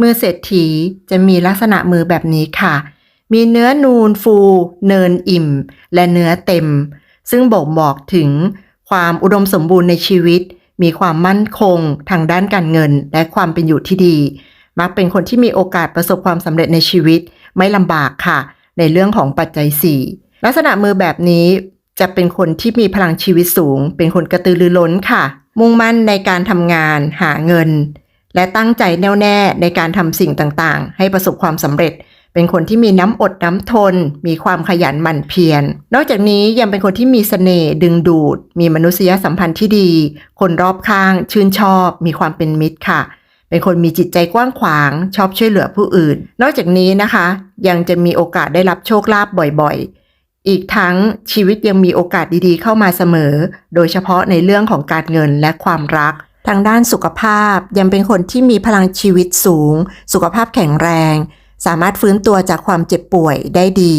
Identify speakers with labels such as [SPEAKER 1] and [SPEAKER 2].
[SPEAKER 1] มือเศรษฐีจะมีลักษณะมือแบบนี้ค่ะ มีเนื้อนูนฟู เนินอิ่ม และเนื้อเต็ม ซึ่งบ่งบอกถึงความอุดมสมบูรณ์ในชีวิต มีความมั่นคงทางด้านการเงิน และความเป็นอยู่ที่ดี มักเป็นคนที่มีโอกาสประสบความสำเร็จในชีวิต ไม่ลำบากค่ะ ในเรื่องของปัจจัย 4 ลักษณะมือแบบนี้จะเป็นคนที่มีพลังชีวิตสูง เป็นคนกระตือรือร้นค่ะ มุ่งมั่นในการทำงานหาเงิน และตั้งใจแน่วแน่ในการทำสิ่งต่างๆ ให้ประสบความสำเร็จ เป็นคนที่มีน้ำอดน้ำทน มีความขยันหมั่นเพียร นอกจากนี้ยังเป็นคนที่มีเสน่ห์ดึงดูด มีมนุษยสัมพันธ์ที่ดี คนรอบข้างชื่นชอบ มีความเป็นมิตรค่ะ เป็นคนมีจิตใจกว้างขวาง ชอบช่วยเหลือผู้อื่น นอกจากนี้นะคะ ยังจะมีโอกาสได้รับโชคลาภบ่อยๆอีกทั้งชีวิตยังมีโอกาสดีๆเข้ามาเสมอ โดยเฉพาะในเรื่องของการเงินและความรัก ทางด้านสุขภาพยังเป็นคนที่มีพลังชีวิตสูง สุขภาพแข็งแรง สามารถฟื้นตัวจากความเจ็บป่วยได้ดี